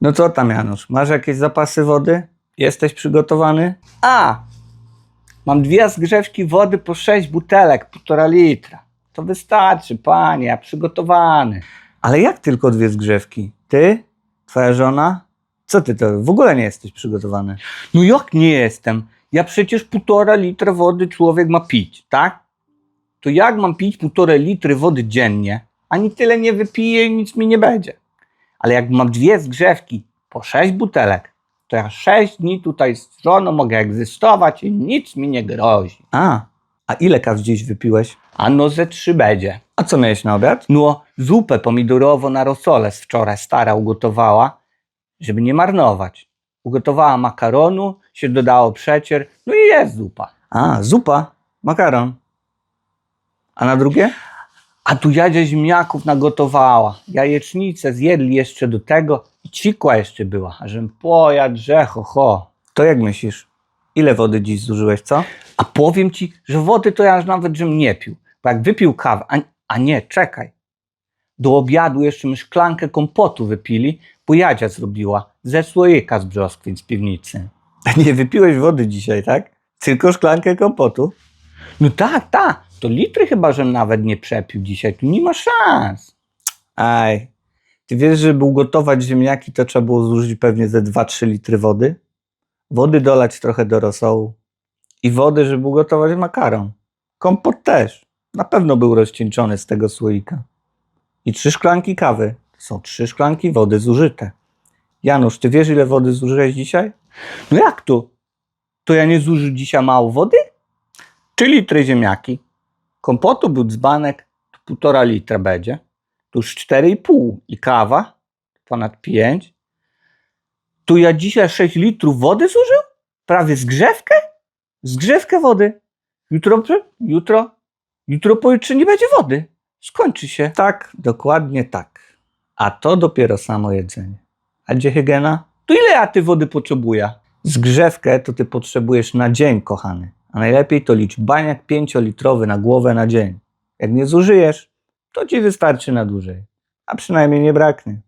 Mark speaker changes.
Speaker 1: No co tam, Janusz? Masz jakieś zapasy wody? Jesteś przygotowany? A! Mam dwie zgrzewki wody po sześć butelek, półtora litra. To wystarczy, panie, ja przygotowany. Ale jak tylko dwie zgrzewki? Ty? Twoja żona? Co ty to? W ogóle nie jesteś przygotowany. No jak nie jestem? Ja przecież półtora litra wody człowiek ma pić, tak? To jak mam pić półtora litry wody dziennie? Ani tyle nie wypiję i nic mi nie będzie. Ale jak mam dwie zgrzewki po sześć butelek, to ja sześć dni tutaj z żoną mogę egzystować i nic mi nie grozi. A, a ile kaw dziś wypiłeś? A no ze trzy będzie. A co miałeś na obiad? No, zupę pomidorowo na rosole z wczoraj stara ugotowała, żeby nie marnować. Ugotowała makaronu, się dodało przecier, no i jest zupa. A, zupa, makaron. A na drugie? A tu Jadzia ziemniaków nagotowała. Jajecznicę zjedli jeszcze do tego i cikła jeszcze była. A żem pojadł, że ho, ho. To jak myślisz? Ile wody dziś zużyłeś, co? A powiem ci, że wody to ja już nawet żem nie pił. Bo jak wypił kawę, a, a nie, czekaj. Do obiadu jeszcze my szklankę kompotu wypili, bo Jadzia zrobiła ze słoika z brzoskwiń z piwnicy. Nie wypiłeś wody dzisiaj, tak? Tylko szklankę kompotu? No tak, tak. To litry chyba, że nawet nie przepił dzisiaj. Tu nie ma szans. Aj. Ty wiesz, żeby ugotować ziemniaki, to trzeba było zużyć pewnie ze 2-3 litry wody? Wody dolać trochę do rosołu. I wody, żeby ugotować makaron. Kompot też. Na pewno był rozcieńczony z tego słoika. I trzy szklanki kawy. To są trzy szklanki wody zużyte. Janusz, ty wiesz, ile wody zużyłeś dzisiaj? No jak to? To ja nie zużył dzisiaj mało wody? 3 litry ziemniaki. Kompotu był dzbanek, to półtora litra będzie. Tu już 4,5 i kawa ponad 5. Tu ja dzisiaj 6 litrów wody zużył? Prawie zgrzewkę? Zgrzewkę wody. Jutro, jutro, jutro pojutrze nie będzie wody. Skończy się. Tak, dokładnie tak. A to dopiero samo jedzenie. A gdzie hygiena? To ile ja ty wody potrzebuję? Zgrzewkę to ty potrzebujesz na dzień, kochany. A najlepiej to licz baniak pięciolitrowy na głowę na dzień. Jak nie zużyjesz, to ci wystarczy na dłużej. A przynajmniej nie braknie.